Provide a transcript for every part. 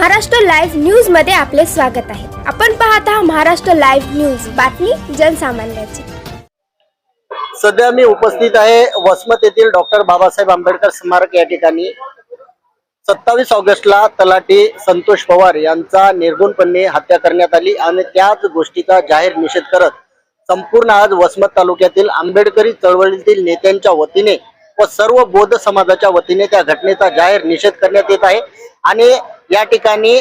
Maharashtra live न्यूजमध्ये आपले स्वागत आहे. आपण पाहत आहात महाराष्ट्र लाईव्ह न्यूज. बातमी जनसामान्याची. सध्या मी उपस्थित आहे वसमत येथील डॉक्टर बाबासाहेब आंबेडकर स्मारक या ठिकाणी. सत्तावीस ऑगस्टला तलाठी संतोष पवार यांचा निर्गुणपणे हत्या करण्यात आली आणि त्याच गोष्टीचा जाहीर निषेध करत संपूर्ण आज वसमत तालुक्यातील आंबेडकरी चळवळीतील नेत्यांच्या वतीने व सर्व बौद्ध समाजाच्या वतीने त्या घटनेचा जाहीर निषेध करण्यात येत आहे. आणि या ठिकाणी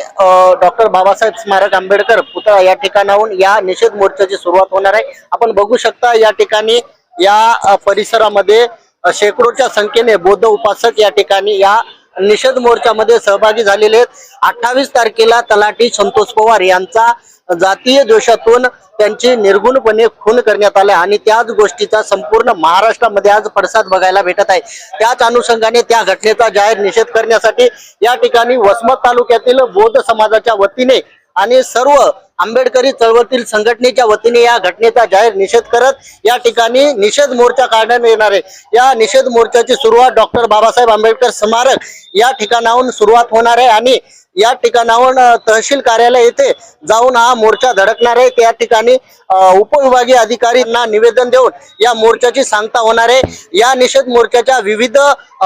डॉक्टर बाबासाहेब स्मारक आंबेडकर पुतळा या ठिकाणाहून या निषेध मोर्चाची सुरुवात होणार आहे. आपण बघू शकता या ठिकाणी या परिसरामध्ये शेकडोच्या संख्येने बौद्ध उपासक या ठिकाणी या निषेध मोर्चामध्ये सहभागी झालेले आहेत. अठ्ठावीस तारखेला तलाठी संतोष पवार यांचा जातीय दोषातून त्यांची निर्गुणपणे खून करण्यात आला आणि त्याच गोष्टीचा संपूर्ण महाराष्ट्रामध्ये आज पडसाद बघायला भेटत आहे. त्याच अनुषंगाने त्या घटनेचा जाहीर निषेध करण्यासाठी या ठिकाणी वसमत तालुक्यातील बौद्ध समाजाच्या वतीने आणि सर्व आंबेडकरी चळवळीतील संघटनेच्या वतीने या घटनेचा जाहीर निषेध करत या ठिकाणी निषेध मोर्चा काढण्यात येणार आहे. या निषेध मोर्चाची सुरुवात डॉक्टर बाबासाहेब आंबेडकर स्मारक या ठिकाणाहून सुरुवात होणार आहे आणि या ठिकाणाहून तहसील कार्यालय येथे जाऊन हा मोर्चा धडकणार आहे. त्या ठिकाणी उपविभागीय अधिकारींना निवेदन देऊन या मोर्चाची सांगता होणार आहे. या निषेध मोर्चाच्या विविध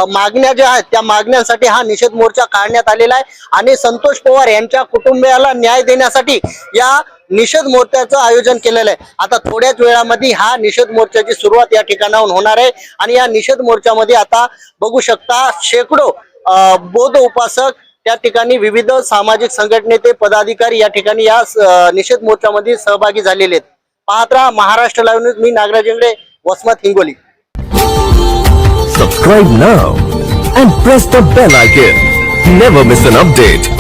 मागण्या ज्या आहेत त्या मागण्यांसाठी हा निषेध मोर्चा काढण्यात आलेला आहे. आणि संतोष पवार यांच्या कुटुंबियाला न्याय देण्यासाठी या निषेध मोर्चाचं आयोजन केलेलं आहे. आता थोड्याच वेळामध्ये हा निषेध मोर्चाची सुरुवात या ठिकाणाहून होणार आहे. आणि या निषेध मोर्चामध्ये आता बघू शकता शेकडो बौद्ध उपासक त्या ठिकाणी विविध सामाजिक संघटनेचे पदाधिकारी या ठिकाणी या निषेध मोर्चामध्ये सहभागी झालेले आहेत. पाहत राहा Maharashtra live news me Nagraj Ingde Vasmat Hingoli. Subscribe now and press the bell icon never miss an update